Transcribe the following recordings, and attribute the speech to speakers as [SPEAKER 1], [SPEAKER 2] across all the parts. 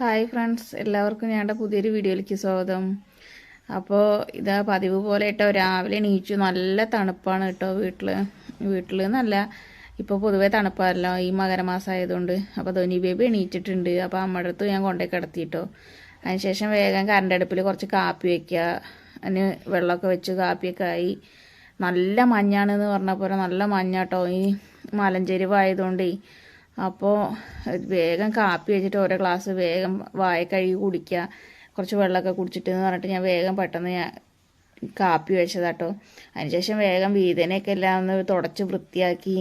[SPEAKER 1] Hi friends എല്ലാവർക്കും ഞങ്ങളുടെ പുതിയൊരു വീഡിയോയിലേക്ക് സ്വാഗതം. അപ്പോൾ ഇതാ പതിവ് പോലെ കേട്ടോ രാവിലെ എണീച്ചു. നല്ല തണുപ്പാണ് കേട്ടോ വീട്ടിൽ വീട്ടിൽ എന്നല്ല ഇപ്പോൾ പൊതുവേ തണുപ്പാണല്ലോ ഈ മകരമാസം ആയതുകൊണ്ട് അപ്പോൾ ധോനി ബേബി എണീറ്റിട്ടുണ്ട്. അപ്പോൾ അമ്മയുടെ അടുത്ത് ഞാൻ കൊണ്ടേ കിടത്തിയിട്ടോ അതിനുശേഷം വേഗം കറണ്ട് അടുപ്പിൽ കുറച്ച് കാപ്പി വയ്ക്കുക അതിന് വെള്ളമൊക്കെ വെച്ച് കാപ്പിയൊക്കെ ആയി. നല്ല മഞ്ഞാണെന്ന് പറഞ്ഞ പോലെ നല്ല മഞ്ഞാട്ടോ ഈ മലഞ്ചെരിവ് ആയതുകൊണ്ടേ അപ്പോൾ വേഗം കാപ്പി വെച്ചിട്ട് ഓരോ ഗ്ലാസ് വേഗം വായ കഴുകി കുടിക്കുക കുറച്ച് വെള്ളമൊക്കെ കുടിച്ചിട്ട് എന്ന് പറഞ്ഞിട്ട് ഞാൻ വേഗം പെട്ടെന്ന് ഞാൻ കാപ്പി വെച്ചതാട്ടോ. അതിനുശേഷം വേഗം വീതനയൊക്കെ എല്ലാം ഒന്ന് തുടച്ച് വൃത്തിയാക്കി.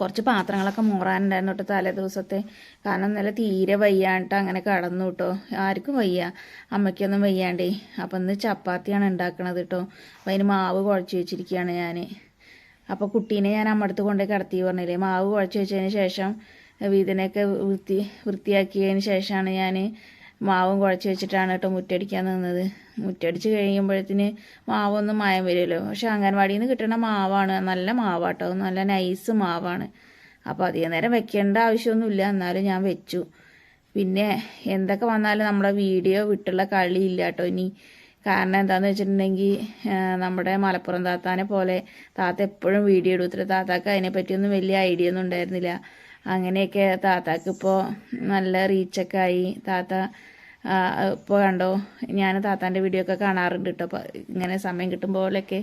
[SPEAKER 1] കുറച്ച് പാത്രങ്ങളൊക്കെ മോറാനുണ്ടായിരുന്നു കേട്ടോ തലേ ദിവസത്തെ. കാരണം ഇന്നലെ തീരെ വയ്യാണ്ട് അങ്ങനെ കടന്നു കേട്ടോ. ആർക്കും വയ്യ. അമ്മയ്ക്കൊന്നും വയ്യാണ്ടേ. അപ്പം ഇന്ന് ചപ്പാത്തിയാണ് ഉണ്ടാക്കണത് കേട്ടോ. അപ്പം അതിന് മാവ് കുഴച്ച് വെച്ചിരിക്കുകയാണ് ഞാൻ അപ്പോൾ കുട്ടീനെ ഞാൻ അമ്മടുത്ത് കൊണ്ടുപോയി കിടത്തി പറഞ്ഞില്ലേ. മാവ് കുഴച്ച് വെച്ചതിന് ശേഷം വീതിനൊക്കെ വൃത്തി വൃത്തിയാക്കിയതിന് ശേഷമാണ് ഞാൻ മാവും കുഴച്ച് വെച്ചിട്ടാണ് കേട്ടോ മുറ്റടിക്കാൻ നിന്നത്. മുറ്റടിച്ച് കഴിയുമ്പോഴത്തിന് മാവൊന്നും മായം വരുമല്ലോ. പക്ഷെ അംഗൻവാടിയിൽ നിന്ന് കിട്ടുന്ന മാവാണ്. നല്ല മാവാട്ടോ. നല്ല നൈസ് മാവാണ്. അപ്പോൾ അധികം നേരം വെക്കേണ്ട ആവശ്യമൊന്നുമില്ല. എന്നാലും ഞാൻ വെച്ചു. പിന്നെ എന്തൊക്കെ വന്നാലും നമ്മുടെ വീഡിയോ വിട്ടുള്ള കളിയില്ല കേട്ടോ ഇനി. കാരണം എന്താണെന്ന് വെച്ചിട്ടുണ്ടെങ്കിൽ നമ്മുടെ മലപ്പുറം താത്താനെ പോലെ താത്ത എപ്പോഴും വീഡിയോ എടുത്തിട്ട് താത്താക്ക് അതിനെപ്പറ്റിയൊന്നും വലിയ ഐഡിയ ഒന്നും ഉണ്ടായിരുന്നില്ല. അങ്ങനെയൊക്കെ താത്താക്ക് ഇപ്പോൾ നല്ല റീച്ചൊക്കെ ആയി. താത്ത ഇപ്പോൾ കണ്ടോ ഞാൻ താത്താന്റെ വീഡിയോ ഒക്കെ കാണാറുണ്ട് കേട്ടോ അപ്പോൾ ഇങ്ങനെ സമയം കിട്ടുമ്പോഴൊക്കെ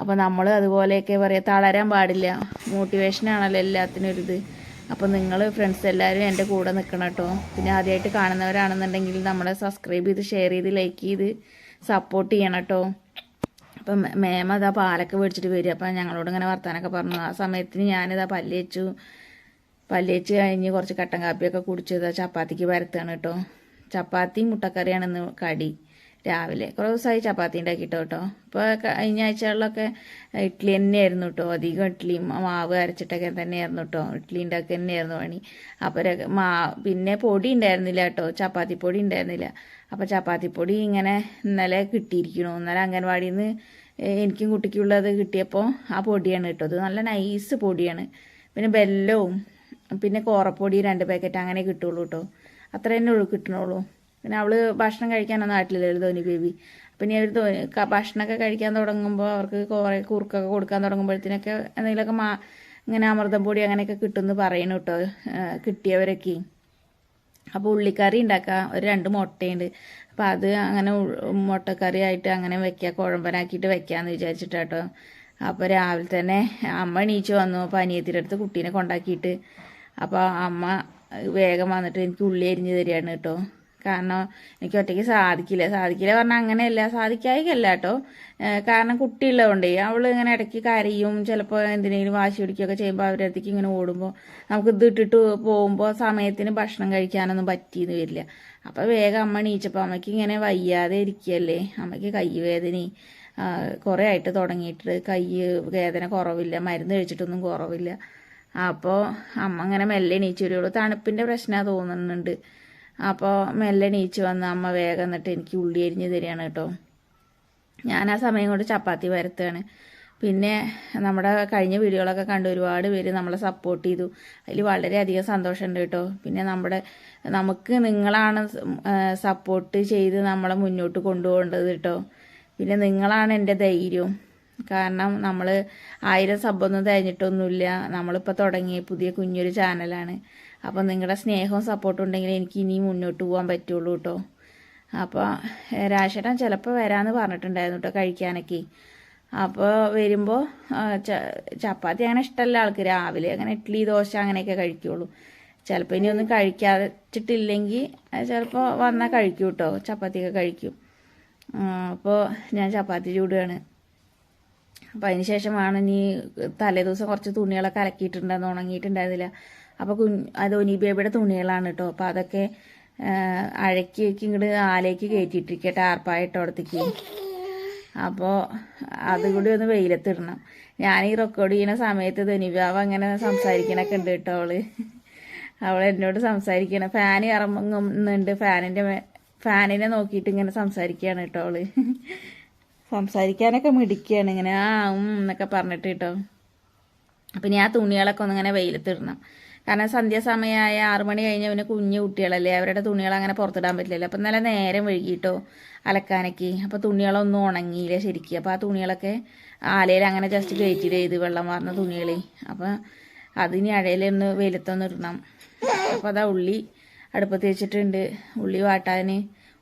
[SPEAKER 1] അപ്പോൾ നമ്മൾ അതുപോലെയൊക്കെ പറയുക തളരാൻ പാടില്ല. മോട്ടിവേഷനാണല്ലോ എല്ലാത്തിനും ഒരിത്. അപ്പോൾ നിങ്ങൾ ഫ്രണ്ട്സ് എല്ലാവരും എന്റെ കൂടെ നിൽക്കണം കേട്ടോ പിന്നെ ആദ്യമായിട്ട് കാണുന്നവരാണെന്നുണ്ടെങ്കിൽ നമ്മളെ സബ്സ്ക്രൈബ് ചെയ്ത് ഷെയർ ചെയ്ത് ലൈക്ക് ചെയ്ത് സപ്പോർട്ട് ചെയ്യണം കേട്ടോ അപ്പം മേമ അതാ പാലൊക്കെ മേടിച്ചിട്ട് വരിക. അപ്പം ഞങ്ങളോട് ഇങ്ങനെ വർത്താനൊക്കെ പറഞ്ഞു. ആ സമയത്തിന് ഞാനിതാ പല്ല് വെച്ചു പല്ല് വെച്ച് കഴിഞ്ഞ് കുറച്ച് കട്ടൻ കാപ്പിയൊക്കെ കുടിച്ചത് ചപ്പാത്തിക്ക് പരത്താണ് കേട്ടോ. ചപ്പാത്തിയും മുട്ടക്കറിയാണ് ഇന്ന് കടി. രാവിലെ കുറേ ദിവസമായി ചപ്പാത്തി ഉണ്ടാക്കിയിട്ടോ കേട്ടോ. ഇപ്പോൾ കഴിഞ്ഞ ആഴ്ചകളിലൊക്കെ ഇഡ്ഡലി തന്നെയായിരുന്നു കേട്ടോ. അധികം ഇഡ്ഡലി മാവ് അരച്ചിട്ടൊക്കെ തന്നെയായിരുന്നു കേട്ടോ. ഇഡ്ഡലി ഉണ്ടാക്കി തന്നെയായിരുന്നു പണി. അപ്പോൾ മാ പിന്നെ പൊടി ഉണ്ടായിരുന്നില്ല കേട്ടോ. ചപ്പാത്തി പൊടി ഉണ്ടായിരുന്നില്ല. അപ്പോൾ ചപ്പാത്തിപ്പൊടി ഇങ്ങനെ ഇന്നലെ കിട്ടിയിരിക്കണു ഇന്നലെ അംഗൻവാടിയിൽ നിന്ന് എനിക്കും കുട്ടിക്കുള്ളത് കിട്ടിയപ്പോൾ ആ പൊടിയാണ് കേട്ടോ. അത് നല്ല നൈസ് പൊടിയാണ്. പിന്നെ ബെല്ലവും പിന്നെ കോറപ്പൊടി രണ്ട് പാക്കറ്റ് അങ്ങനെ കിട്ടുള്ളൂ കേട്ടോ. അത്ര തന്നെ കിട്ടണുള്ളൂ. പിന്നെ അവൾ ഭക്ഷണം കഴിക്കാനൊന്നും ആയിട്ടില്ലല്ലോ ധോനി ബേബി. പിന്നെ അവർ ധോനി ഭക്ഷണമൊക്കെ കഴിക്കാൻ തുടങ്ങുമ്പോൾ അവർക്ക് കുറേ കുറുക്കൊക്കെ കൊടുക്കാൻ തുടങ്ങുമ്പോഴത്തേനൊക്കെ എന്തെങ്കിലുമൊക്കെ മാ ഇങ്ങനെ അമൃതം പൊടി അങ്ങനെയൊക്കെ കിട്ടുമെന്ന് പറയണു കേട്ടോ കിട്ടിയവരൊക്കെ. അപ്പോൾ ഉള്ളിക്കറി ഉണ്ടാക്കുക ഒരു രണ്ട് മുട്ടയുണ്ട്. അപ്പോൾ അത് അങ്ങനെ മുട്ടക്കറി ആയിട്ട് അങ്ങനെ വെക്കുക കുഴമ്പനാക്കിയിട്ട് വെക്കാമെന്ന് വിചാരിച്ചിട്ട് കേട്ടോ അപ്പോൾ രാവിലെ തന്നെ അമ്മ എണീച്ച് വന്നു. അപ്പോൾ അനിയത്തിന്റെ അടുത്ത് കുട്ടീനെ കൊണ്ടാക്കിയിട്ട്. അപ്പോൾ അമ്മ വേഗം വന്നിട്ട് എനിക്ക് ഉള്ളി അരിഞ്ഞ് തരികയാണ് കേട്ടോ. കാരണം എനിക്ക് ഒറ്റയ്ക്ക് സാധിക്കില്ല. സാധിക്കില്ല പറഞ്ഞാൽ അങ്ങനെയല്ല. സാധിക്കായികല്ല കേട്ടോ. കാരണം കുട്ടിയുള്ളതുകൊണ്ട് അവൾ ഇങ്ങനെ ഇടയ്ക്ക് കരയും. ചിലപ്പോൾ എന്തിനേലും വാശി പിടിക്കുകയൊക്കെ ചെയ്യുമ്പോൾ അവരുടെ അടുത്തേക്ക് ഇങ്ങനെ ഓടുമ്പോൾ നമുക്ക് ഇത് ഇട്ടിട്ട് പോകുമ്പോൾ സമയത്തിന് ഭക്ഷണം കഴിക്കാനൊന്നും പറ്റിയെന്ന് വരില്ല. അപ്പോൾ വേഗം അമ്മ എണീച്ചപ്പോൾ അമ്മയ്ക്ക് ഇങ്ങനെ വയ്യാതെ ഇരിക്കുകയല്ലേ. അമ്മയ്ക്ക് കൈവേദന കുറേ ആയിട്ട് തുടങ്ങിയിട്ട് കൈ വേദന കുറവില്ല. മരുന്ന് കഴിച്ചിട്ടൊന്നും കുറവില്ല. അപ്പോൾ അമ്മ ഇങ്ങനെ മെല്ലെ എണീച്ചു വരുള്ളൂ തണുപ്പിന്റെ പ്രശ്നമാണ് തോന്നുന്നുണ്ട്. അപ്പോൾ മെല്ലെ നീച്ച് വന്ന് അമ്മ വേഗം എന്നിട്ട് എനിക്ക് ഉള്ളി അരിഞ്ഞ് തരികയാണ് കേട്ടോ. ഞാൻ ആ സമയം കൊണ്ട് ചപ്പാത്തി വരുത്തുകയാണ് പിന്നെ നമ്മുടെ കഴിഞ്ഞ വീഡിയോകളൊക്കെ കണ്ട് ഒരുപാട് പേര് നമ്മളെ സപ്പോർട്ട് ചെയ്തു. അതിൽ വളരെയധികം സന്തോഷമുണ്ട് കേട്ടോ. പിന്നെ നമ്മുടെ നമുക്ക് നിങ്ങളാണ് സപ്പോർട്ട് ചെയ്ത് നമ്മളെ മുന്നോട്ട് കൊണ്ടുപോകേണ്ടത് കേട്ടോ. പിന്നെ നിങ്ങളാണ് എന്റെ ധൈര്യവും കാരണം നമ്മൾ ആയിരം സബ്ബൊന്നും തികഞ്ഞിട്ടൊന്നുമില്ല നമ്മളിപ്പോൾ തുടങ്ങിയ പുതിയ കുഞ്ഞൊരു ചാനലാണ് അപ്പോൾ നിങ്ങളുടെ സ്നേഹവും സപ്പോർട്ടും ഉണ്ടെങ്കിൽ എനിക്ക് ഇനി മുന്നോട്ട് പോകാൻ പറ്റുള്ളൂ കേട്ടോ അപ്പോൾ രാശേട്ടൻ ചിലപ്പോൾ വരാമെന്ന് പറഞ്ഞിട്ടുണ്ടായിരുന്നു കേട്ടോ കഴിക്കാനൊക്കെ. അപ്പോൾ വരുമ്പോൾ ചപ്പാത്തി അങ്ങനെ ഇഷ്ടമല്ല ആൾക്ക്. രാവിലെ അങ്ങനെ ഇഡ്ഡലി ദോശ അങ്ങനെയൊക്കെ കഴിക്കുള്ളൂ. ചിലപ്പോൾ ഇനി ഒന്നും കഴിക്കാച്ചിട്ടില്ലെങ്കിൽ ചിലപ്പോൾ വന്നാൽ കഴിക്കും കേട്ടോ ചപ്പാത്തിയൊക്കെ കഴിക്കും. അപ്പോൾ ഞാൻ ചപ്പാത്തി ചൂടുകയാണ്. അപ്പോൾ അതിന് ശേഷമാണ് ഇനി തലേ ദിവസം കുറച്ച് തുണികളൊക്കെ അലക്കിയിട്ടുണ്ടെന്ന് ഉണങ്ങിയിട്ടുണ്ടായിരുന്നില്ല. അപ്പോൾ കുഞ്ഞ് അത് ഒനീബിയുടെ തുണികളാണ് കേട്ടോ അപ്പോൾ അതൊക്കെ അഴക്കി വെക്കി ഇങ്ങോട്ട് ആലേക്ക് കയറ്റിയിട്ടിരിക്കുക ടാർപ്പായിട്ടോടത്തേക്ക് അപ്പോൾ അതുകൂടി ഒന്ന് വെയിലത്തിടണം ഞാൻ ഈ റെക്കോർഡ് ചെയ്യുന്ന സമയത്ത് ധനിബാവ് അങ്ങനെ സംസാരിക്കണൊക്കെ ഉണ്ട് കേട്ടോ അവൾ. അവൾ എന്നോട് സംസാരിക്കണം ഫാൻ ഇറങ്ങുന്നുണ്ട്. ഫാനിന്റെ ഫാനിനെ നോക്കിയിട്ട് ഇങ്ങനെ സംസാരിക്കുകയാണ് കേട്ടോ അവൾ. സംസാരിക്കാനൊക്കെ മിടിക്കുകയാണ് ഇങ്ങനെ ആ ഉം എന്നൊക്കെ പറഞ്ഞിട്ട് കേട്ടോ അപ്പം ഞാൻ തുണികളൊക്കെ ഒന്നിങ്ങനെ വെയിലത്തിടണം കാരണം സന്ധ്യാസമയമായ ആറു മണി കഴിഞ്ഞ പിന്നെ കുഞ്ഞു കുട്ടികളല്ലേ അവരുടെ തുണികൾ അങ്ങനെ പുറത്തിടാൻ പറ്റില്ലല്ലോ. അപ്പം നല്ല നേരം വൈകിട്ടോ അലക്കാനൊക്കെ. അപ്പോൾ തുണികളൊന്നും ഉണങ്ങിയില്ല ശരിക്കും. അപ്പോൾ ആ തുണികളൊക്കെ ആലയിൽ അങ്ങനെ ജസ്റ്റ് കയറ്റിയിട്ട് ചെയ്ത് വെള്ളം വാർന്ന തുണികൾ അപ്പോൾ അതിനി അഴയിലൊന്ന് വെയിലത്തൊന്ന് ഇടണം. അപ്പോൾ അതാ ഉള്ളി അടുപ്പത്ത് വെച്ചിട്ടുണ്ട്. ഉള്ളി വാട്ടാൻ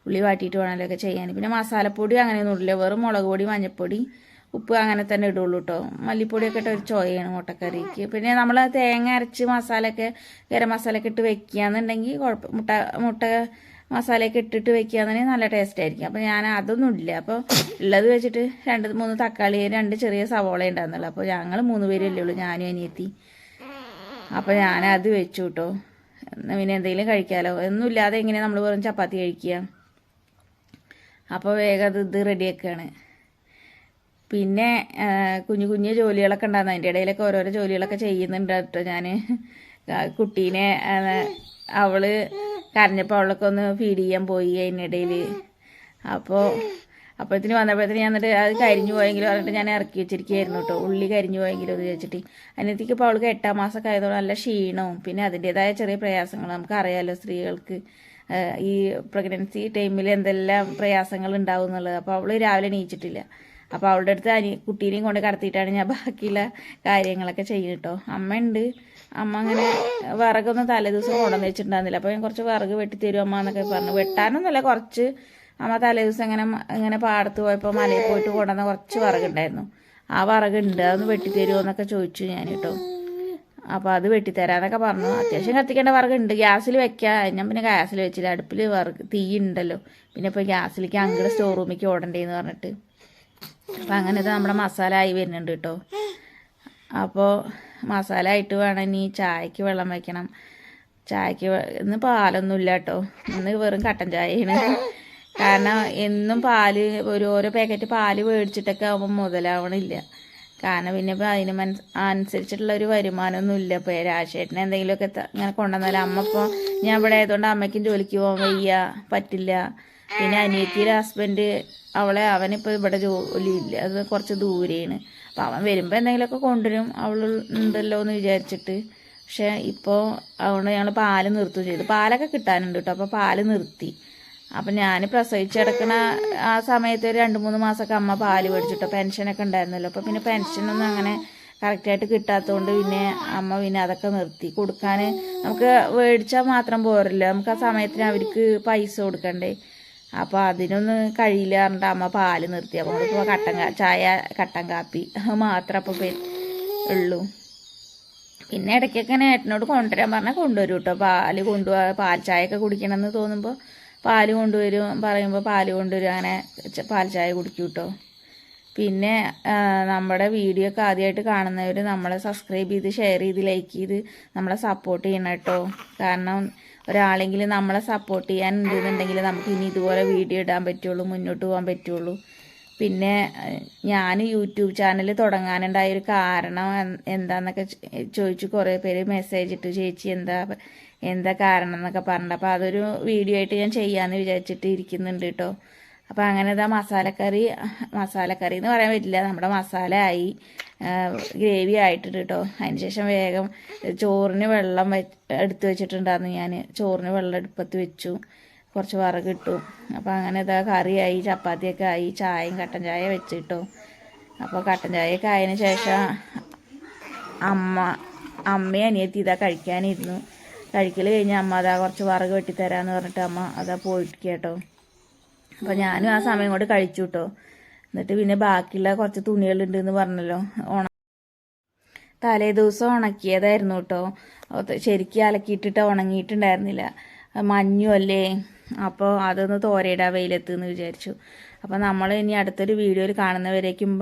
[SPEAKER 1] ഉള്ളി വാട്ടിയിട്ട് വേണമല്ലോ ഒക്കെ ചെയ്യാൻ. പിന്നെ മസാലപ്പൊടി അങ്ങനെയൊന്നും ഇല്ല വെറും മുളക് പൊടി മഞ്ഞൾപ്പൊടി ഉപ്പ് അങ്ങനെ തന്നെ ഇടുള്ളൂ കേട്ടോ മല്ലിപ്പൊടിയൊക്കെ ഇട്ട് ഒരു ചോയാണ് മുട്ടക്കറിക്ക്. പിന്നെ നമ്മൾ തേങ്ങ അരച്ച് മസാലയൊക്കെ ഗരം മസാലയൊക്കെ ഇട്ട് വെക്കുകയെന്നുണ്ടെങ്കിൽ കുഴപ്പം മുട്ട മുട്ട മസാലയൊക്കെ ഇട്ടിട്ട് വെക്കുകയാണെന്നുണ്ടെങ്കിൽ നല്ല ടേസ്റ്റ് ആയിരിക്കും. അപ്പോൾ ഞാൻ അതൊന്നും ഇല്ല. അപ്പോൾ ഉള്ളത് വെച്ചിട്ട് രണ്ട് മൂന്ന് തക്കാളി രണ്ട് ചെറിയ സവോള ഉണ്ടായിരുന്നുള്ളൂ. അപ്പോൾ ഞങ്ങൾ മൂന്ന് പേരല്ലേ ഉള്ളൂ ഞാനും അനിയത്തി. അപ്പോൾ അത് വെച്ചു കേട്ടോ പിന്നെ എന്തെങ്കിലും കഴിക്കാമല്ലോ ഒന്നുമില്ലാതെ എങ്ങനെയാണ് നമ്മൾ വെറും ചപ്പാത്തി കഴിക്കുക. അപ്പോൾ വേഗം അത് ഇത് റെഡിയാക്കുകയാണ് പിന്നെ കുഞ്ഞു കുഞ്ഞു ജോലികളൊക്കെ ഉണ്ടായിരുന്നു. അതിന്റെ ഇടയിലൊക്കെ ഓരോരോ ജോലികളൊക്കെ ചെയ്യുന്നുണ്ട് കേട്ടോ ഞാൻ കുട്ടീനെ അവൾ കരഞ്ഞപ്പോൾ അവളൊക്കെ ഒന്ന് ഫീഡ് ചെയ്യാൻ പോയി അതിനിടയിൽ അപ്പോൾ അപ്പോഴത്തേന് വന്നപ്പോഴത്തേന് ഞാൻ എന്നിട്ട് അത് കരിഞ്ഞു പോയെങ്കിലും പറഞ്ഞിട്ട് ഞാൻ ഇറക്കി വെച്ചിരിക്കുകയായിരുന്നു കേട്ടോ. ഉള്ളി കരിഞ്ഞു പോയെങ്കിലും എന്ന് വെച്ചിട്ട് അതിനകത്തേക്ക് ഇപ്പോൾ അവൾക്ക് എട്ടാം മാസമൊക്കെ ആയതുകൊണ്ട് നല്ല ക്ഷീണവും. പിന്നെ അതിന്റെതായ ചെറിയ പ്രയാസങ്ങൾ നമുക്കറിയാമല്ലോ സ്ത്രീകൾക്ക്. ഈ പ്രഗ്നൻസി ടൈമിൽ എന്തെല്ലാം പ്രയാസങ്ങൾ ഉണ്ടാവും എന്നുള്ളത്. അപ്പോൾ അവൾ രാവിലെ എണീച്ചിട്ടില്ല. അപ്പോൾ അവളുടെ അടുത്ത് അനി കുട്ടീനെയും കൊണ്ട് കടത്തിയിട്ടാണ് ഞാൻ ബാക്കിയുള്ള കാര്യങ്ങളൊക്കെ ചെയ്യും കേട്ടോ അമ്മ ഉണ്ട് അമ്മ അങ്ങനെ വിറകൊന്നും തലേദിവസം കൊണ്ടുവന്ന് വെച്ചിട്ടുണ്ടായിരുന്നില്ല. അപ്പോൾ ഞാൻ കുറച്ച് വിറക് വെട്ടിത്തരും അമ്മ എന്നൊക്കെ പറഞ്ഞു. വെട്ടാനൊന്നുമല്ല കുറച്ച് അമ്മ തലേദിവസം ഇങ്ങനെ ഇങ്ങനെ പാടത്ത് പോയപ്പോൾ മലയിൽ പോയിട്ട് കൊണ്ടുവന്ന കുറച്ച് വിറകുണ്ടായിരുന്നു ആ വിറകുണ്ട് അതൊന്ന് വെട്ടിത്തരുമോ എന്നൊക്കെ ചോദിച്ചു ഞാൻ കേട്ടോ അപ്പോൾ അത് വെട്ടിത്തരാന്നൊക്കെ പറഞ്ഞു. അത്യാവശ്യം കത്തിക്കേണ്ട വിറകുണ്ട് ഗ്യാസിൽ വെക്കാം. ഞാൻ പിന്നെ ഗ്യാസിൽ വെച്ചില്ല. അടുപ്പിൽ വിറക് തീ ഉണ്ടല്ലോ. പിന്നെ ഇപ്പോൾ ഗ്യാസിലേക്ക് അങ്ങോട്ട് സ്റ്റോർ റൂമിലേക്ക് ഓടണ്ടേന്ന് പറഞ്ഞിട്ട്. അപ്പം അങ്ങനെ ഇത് നമ്മുടെ മസാല ആയി വരുന്നുണ്ട് കേട്ടോ. അപ്പോൾ മസാല ആയിട്ട് വേണം ഇനി ചായക്ക് വെള്ളം വയ്ക്കണം ചായക്ക് ഇന്ന് പാലൊന്നും ഇല്ല കേട്ടോ. ഇന്ന് വെറും കട്ടൻ ചായയാണ്. കാരണം എന്നും പാൽ ഒരു ഓരോ പാക്കറ്റ് പാൽ മേടിച്ചിട്ടൊക്കെ ആകുമ്പോൾ മുതലാവണില്ല. കാരണം പിന്നെ ഇപ്പം അതിന് മനസ് അനുസരിച്ചിട്ടുള്ള ഒരു വരുമാനമൊന്നും ഇല്ല. ഇപ്പോൾ രാജേട്ടനെ എന്തെങ്കിലുമൊക്കെ ഇങ്ങനെ കൊണ്ടുവന്നാൽ അമ്മ ഇപ്പോൾ ഞാൻ ഇവിടെ ആയതുകൊണ്ട് അമ്മയ്ക്കും ജോലിക്ക് പോകാൻ വയ്യ പറ്റില്ല. പിന്നെ അനിയത്തിയുടെ ഹസ്ബൻഡ് അവളെ അവനിപ്പോൾ ഇവിടെ ജോലി ഇല്ല. അത് കുറച്ച് ദൂരെയാണ്. അപ്പോൾ അവൻ വരുമ്പോൾ എന്തെങ്കിലുമൊക്കെ കൊണ്ടുവരും. അവൾ ഉണ്ടല്ലോ എന്ന് വിചാരിച്ചിട്ട്. പക്ഷേ ഇപ്പോൾ അതുകൊണ്ട് ഞങ്ങൾ പാൽ നിർത്തുകയും ചെയ്തു. പാലൊക്കെ കിട്ടാനുണ്ട് കേട്ടോ. അപ്പോൾ പാൽ നിർത്തി. അപ്പം ഞാൻ പ്രസവിച്ച് കിടക്കണ ആ സമയത്ത് ഒരു രണ്ട് മൂന്ന് മാസമൊക്കെ അമ്മ പാൽ മേടിച്ചിട്ടോ പെൻഷനൊക്കെ ഉണ്ടായിരുന്നല്ലോ. അപ്പോൾ പിന്നെ പെൻഷനൊന്നും അങ്ങനെ കറക്റ്റായിട്ട് കിട്ടാത്തതുകൊണ്ട് പിന്നെ അമ്മ പിന്നെ അതൊക്കെ നിർത്തി. കൊടുക്കാൻ നമുക്ക് മേടിച്ചാൽ മാത്രം പോരല്ലോ. നമുക്ക് ആ സമയത്തിന് അവർക്ക് പൈസ കൊടുക്കണ്ടേ? അപ്പോൾ അതിനൊന്നും കഴിയില്ല പറഞ്ഞിട്ട് അമ്മ പാൽ നിർത്തി. അപ്പോൾ ഇപ്പോൾ കട്ടൻ ചായ കട്ടൻ കാപ്പി മാത്രം അപ്പോൾ ഉള്ളൂ. പിന്നെ ഇടയ്ക്കൊക്കെ ഞാൻ ഏട്ടനോട് കൊണ്ടുവരാൻ പറഞ്ഞാൽ കൊണ്ടുവരും കേട്ടോ പാൽ കൊണ്ടുപോവാ പാൽ ചായയൊക്കെ കുടിക്കണമെന്ന് തോന്നുമ്പോൾ പാൽ കൊണ്ടുവരും പറയുമ്പോൾ പാൽ കൊണ്ടുവരും. അങ്ങനെ പാൽ ചായ കുടിക്കും കേട്ടോ പിന്നെ നമ്മുടെ വീഡിയോ ഒക്കെ ആദ്യമായിട്ട് കാണുന്നവർ നമ്മളെ സബ്സ്ക്രൈബ് ചെയ്ത് ഷെയർ ചെയ്ത് ലൈക്ക് ചെയ്ത് നമ്മളെ സപ്പോർട്ട് ചെയ്യണം കേട്ടോ. കാരണം ഒരാളെങ്കിലും നമ്മളെ സപ്പോർട്ട് ചെയ്യാൻ ഉണ്ടെന്നുണ്ടെങ്കിൽ നമുക്ക് ഇനി ഇതുപോലെ വീഡിയോ ഇടാൻ പറ്റുള്ളൂ മുന്നോട്ട് പോകാൻ പറ്റുള്ളൂ. പിന്നെ ഞാൻ യൂട്യൂബ് ചാനൽ തുടങ്ങാനുണ്ടായ ഒരു കാരണം എന്താന്നൊക്കെ ചോദിച്ചു കുറേ പേര് മെസ്സേജ് ഇട്ട് ചേച്ചി എന്താ എന്താ കാരണം എന്നൊക്കെ പറഞ്ഞിട്ട്. അപ്പോൾ അതൊരു വീഡിയോ ആയിട്ട് ഞാൻ ചെയ്യാമെന്ന് വിചാരിച്ചിട്ട് ഇരിക്കുന്നുണ്ട് കേട്ടോ. അപ്പോൾ അങ്ങനെ ഇതാ മസാലക്കറി മസാലക്കറി എന്ന് പറയാൻ പറ്റില്ല. നമ്മുടെ മസാല ആയി ഗ്രേവി ആയിട്ടുണ്ട് കേട്ടോ അതിന് ശേഷം വേഗം ചോറിന് വെള്ളം എടുത്തു വെച്ചിട്ടുണ്ടായിരുന്നു ഞാൻ ചോറിന് വെള്ളം എടുപ്പത്ത് വെച്ചു. കുറച്ച് വറകിട്ടു അപ്പോൾ അങ്ങനെ ഇതാ കറിയായി ചപ്പാത്തിയൊക്കെ ആയി. ചായയും കട്ടൻ ചായ വെച്ചിട്ടോ അപ്പോൾ കട്ടൻ ചായയൊക്കെ ആയതിന് ശേഷം അമ്മ അമ്മയും അനിയത്തി ഇതാ കഴിക്കാനിരുന്നു. കഴിക്കൽ കഴിഞ്ഞ് അമ്മ അതാ കുറച്ച് വറക് വെട്ടിത്തരാന്ന് പറഞ്ഞിട്ട് അമ്മ അതാ പോയിട്ട് കേട്ടോ അപ്പോൾ ഞാനും ആ സമയം കൊണ്ട് കഴിച്ചു കേട്ടോ എന്നിട്ട് പിന്നെ ബാക്കിയുള്ള കുറച്ച് തുണികളുണ്ട് എന്ന് പറഞ്ഞല്ലോ. ഉണ തലേ ദിവസം ഉണക്കിയതായിരുന്നു കേട്ടോ ശരിക്കും അലക്കിയിട്ടിട്ട് ഉണങ്ങിയിട്ടുണ്ടായിരുന്നില്ല. മഞ്ഞുമല്ലേ അപ്പോൾ അതൊന്ന് തോരയിടാ വെയിലത്ത് എന്ന് വിചാരിച്ചു. അപ്പോൾ നമ്മൾ ഇനി അടുത്തൊരു വീഡിയോയിൽ കാണുന്നവരേക്കും